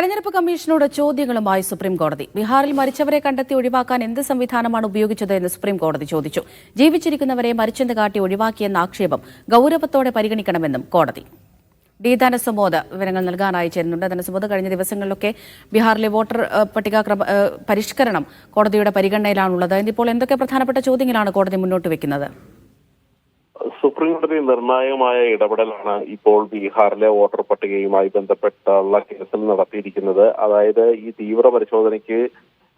തെരഞ്ഞെടുപ്പ് കമ്മീഷനോട് ചോദ്യങ്ങളുമായി സുപ്രീം കോടതി ബീഹാറിൽ മരിച്ചവരെ കണ്ടെത്തി ഒഴിവാക്കാൻ എന്ത് സംവിധാനമാണ് ഉപയോഗിച്ചത് എന്ന് സുപ്രീം കോടതി ചോദിച്ചു. ജീവിച്ചിരിക്കുന്നവരെ മരിച്ചെന്ന് കാട്ടി ഒഴിവാക്കിയെന്ന ആക്ഷേപം ഗൌരവത്തോടെ പരിഗണിക്കണമെന്നും കോടതി. ഡി. ധനസുബോധ വിവരങ്ങൾ നൽകാനായി ചേരുന്നുണ്ട്. ധനസുബോധ കഴിഞ്ഞ ദിവസങ്ങളിലൊക്കെ ബീഹാറിലെ വോട്ടർ പട്ടിക പരിഷ്കരണം കോടതിയുടെ പരിഗണനയിലാണുള്ളത്. ഇന്നിപ്പോൾ എന്തൊക്കെ പ്രധാനപ്പെട്ട ചോദ്യങ്ങളാണ് കോടതി മുന്നോട്ട് വെക്കുന്നത്? സുപ്രീം കോടതി നിർണായകമായ ഇടപെടലാണ് ഇപ്പോൾ ബീഹാറിലെ വോട്ടർ പട്ടികയുമായി ബന്ധപ്പെട്ടുള്ള കേസിൽ നടത്തിയിരിക്കുന്നത്. അതായത് ഈ തീവ്ര പരിശോധനയ്ക്ക്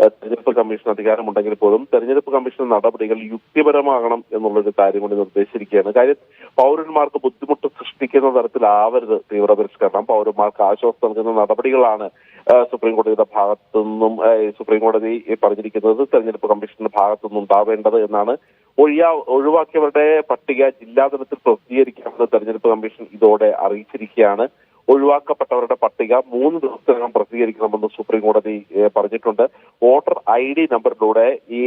തെരഞ്ഞെടുപ്പ് കമ്മീഷൻ അധികാരമുണ്ടെങ്കിൽ പോലും തെരഞ്ഞെടുപ്പ് കമ്മീഷൻ നടപടികൾ യുക്തിപരമാകണം എന്നുള്ളൊരു കാര്യം കൂടി നിർദ്ദേശിച്ചിരിക്കുകയാണ്. കാര്യം പൗരന്മാർക്ക് ബുദ്ധിമുട്ട് സൃഷ്ടിക്കുന്ന തരത്തിലാവരുത് തീവ്ര പരിഷ്കരണം പൗരന്മാർക്ക് ആശ്വാസം നൽകുന്ന നടപടികളാണ് സുപ്രീം കോടതിയുടെ ഭാഗത്തു നിന്നും സുപ്രീം കോടതി പറഞ്ഞിരിക്കുന്നത് തെരഞ്ഞെടുപ്പ് കമ്മീഷന്റെ ഭാഗത്തു നിന്നും ഉണ്ടാവേണ്ടത് എന്നാണ്. ഒഴിയാ ഒഴിവാക്കിയവരുടെ പട്ടിക ജില്ലാതലത്തിൽ പ്രസിദ്ധീകരിക്കാമെന്ന് തെരഞ്ഞെടുപ്പ് കമ്മീഷൻ ഇതോടെ അറിയിച്ചിരിക്കുകയാണ്. ഒഴിവാക്കപ്പെട്ടവരുടെ പട്ടിക മൂന്ന് ദിവസത്തിനകം പ്രസിദ്ധീകരിക്കണമെന്ന് സുപ്രീം കോടതി പറഞ്ഞിട്ടുണ്ട്. വോട്ടർ ഐ ഡി നമ്പറിലൂടെ ഈ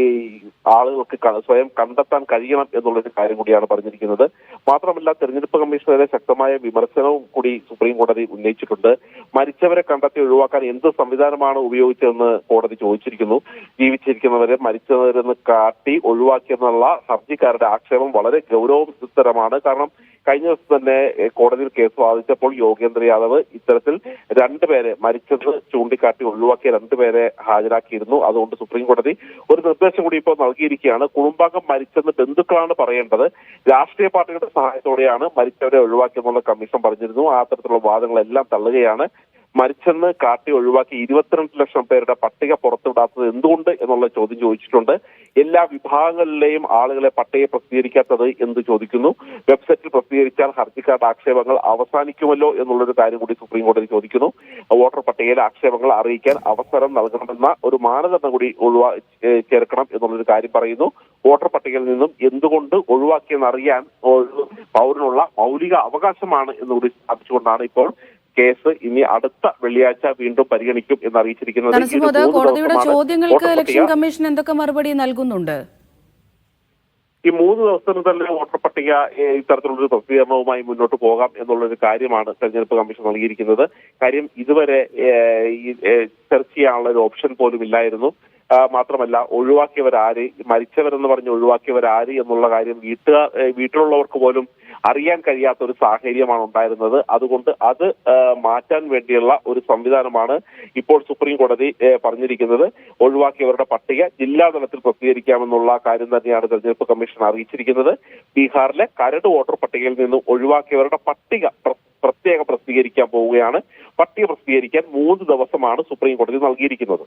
ആളുകൾക്ക് സ്വയം കണ്ടെത്താൻ കഴിയണം എന്നുള്ളൊരു കാര്യം കൂടിയാണ് പറഞ്ഞിരിക്കുന്നത്. മാത്രമല്ല തെരഞ്ഞെടുപ്പ് കമ്മീഷനെതിരെ ശക്തമായ വിമർശനവും കൂടി സുപ്രീം കോടതി ഉന്നയിച്ചിട്ടുണ്ട്. മരിച്ചവരെ കണ്ടെത്തി ഒഴിവാക്കാൻ എന്ത് സംവിധാനമാണ് ഉപയോഗിച്ചതെന്ന് കോടതി ചോദിച്ചിരിക്കുന്നു. ജീവിച്ചിരിക്കുന്നവരെ മരിച്ചവരെന്ന് കാട്ടി ഒഴിവാക്കിയെന്നുള്ള ഹർജിക്കാരുടെ ആക്ഷേപം വളരെ ഗൗരവതരമാണ് കാരണം കഴിഞ്ഞ ദിവസം തന്നെ കോടതിയിൽ കേസ് വാദിച്ചപ്പോൾ യോഗേന്ദ്ര യാദവ് ഇത്തരത്തിൽ രണ്ടുപേരെ മരിച്ചത് ചൂണ്ടിക്കാട്ടി ഒഴിവാക്കിയ രണ്ടുപേരെ ഹാജരാക്കിയിരുന്നു. അതുകൊണ്ട് സുപ്രീം കോടതി ഒരു നിർദ്ദേശം കൂടി ഇപ്പോൾ നൽകിയിരിക്കുകയാണ്. കുടുംബാംഗം മരിച്ചെന്ന് ബന്ധുക്കളാണ് പറയേണ്ടത്. രാഷ്ട്രീയ പാർട്ടികളുടെ സഹായത്തോടെയാണ് മരിച്ചവരെ ഒഴിവാക്കിയെന്നുള്ള കമ്മീഷൻ പറഞ്ഞിരുന്നു. ആ തരത്തിലുള്ള വാദങ്ങളെല്ലാം തള്ളുകയാണ് മരിച്ചെന്ന് കാട്ടി ഒഴിവാക്കി ഇരുപത്തിരണ്ട് ലക്ഷം പേരുടെ പട്ടിക പുറത്തുവിടാത്തത് എന്തുകൊണ്ട് എന്നുള്ള ചോദ്യം ചോദിച്ചിട്ടുണ്ട്. എല്ലാ വിഭാഗങ്ങളിലെയും ആളുകളെ പട്ടിക പ്രസിദ്ധീകരിക്കാത്തത് എന്ത് ചോദിക്കുന്നു? വെബ്സൈറ്റിൽ പ്രസിദ്ധീകരിച്ചാൽ ഹർജിക്കാരുടെ ആക്ഷേപങ്ങൾ അവസാനിക്കുമല്ലോ എന്നുള്ളൊരു കാര്യം കൂടി സുപ്രീം കോടതി ചോദിക്കുന്നു. വോട്ടർ പട്ടികയിലെ ആക്ഷേപങ്ങൾ അറിയിക്കാൻ അവസരം നൽകണമെന്ന ഒരു മാനദണ്ഡം കൂടി ഒഴിവാ ചേർക്കണം എന്നുള്ളൊരു കാര്യം പറയുന്നു. വോട്ടർ പട്ടികയിൽ നിന്നും എന്തുകൊണ്ട് ഒഴിവാക്കിയെന്നറിയാൻ പൗരനുള്ള മൗലിക അവകാശമാണ് എന്നുകൂടി സ്ഥാപിച്ചുകൊണ്ടാണ് ഇപ്പോൾ കേസ് ഇനി അടുത്ത വെള്ളിയാഴ്ച വീണ്ടും പരിഗണിക്കും എന്ന് അറിയിച്ചിരിക്കുന്നത് കോടതിയുടെ ചോദ്യങ്ങൾക്ക് ഇലക്ഷൻ കമ്മീഷൻ എന്തൊക്കെ മറുപടി നൽകുന്നുണ്ട്? ഈ മൂന്ന് ദിവസത്തിന് തന്നെ വോട്ടർ പട്ടിക ഇത്തരത്തിലുള്ളൊരു പ്രസിദ്ധീകരണവുമായി മുന്നോട്ട് പോകാം എന്നുള്ളൊരു കാര്യമാണ് തെരഞ്ഞെടുപ്പ് കമ്മീഷൻ നൽകിയിരിക്കുന്നത്. കാര്യം ഇതുവരെ ചർച്ച ചെയ്യാനുള്ള ഒരു ഓപ്ഷൻ പോലും ഇല്ലായിരുന്നു. മാത്രമല്ല ഒഴിവാക്കിയവരാര് മരിച്ചവരെന്ന് പറഞ്ഞ് ഒഴിവാക്കിയവരാര് എന്നുള്ള കാര്യം വീട്ടുകാർ വീട്ടിലുള്ളവർക്ക് പോലും അറിയാൻ കഴിയാത്ത ഒരു സാഹചര്യമാണ് ഉണ്ടായിരുന്നത്. അതുകൊണ്ട് അത് മാറ്റാൻ വേണ്ടിയുള്ള ഒരു സംവിധാനമാണ് ഇപ്പോൾ സുപ്രീം കോടതി പറഞ്ഞിരിക്കുന്നത്. ഒഴിവാക്കിയവരുടെ പട്ടിക ജില്ലാ തലത്തിൽ പ്രസിദ്ധീകരിക്കാമെന്നുള്ള കാര്യം തന്നെയാണ് തെരഞ്ഞെടുപ്പ് കമ്മീഷൻ അറിയിച്ചിരിക്കുന്നത്. ബീഹാറിലെ കരട് വോട്ടർ പട്ടികയിൽ നിന്ന് ഒഴിവാക്കിയവരുടെ പട്ടിക പ്രത്യേക പ്രസിദ്ധീകരിക്കാൻ പോവുകയാണ്. പട്ടിക പ്രസിദ്ധീകരിക്കാൻ മൂന്ന് ദിവസമാണ് സുപ്രീം കോടതി നൽകിയിരിക്കുന്നത്.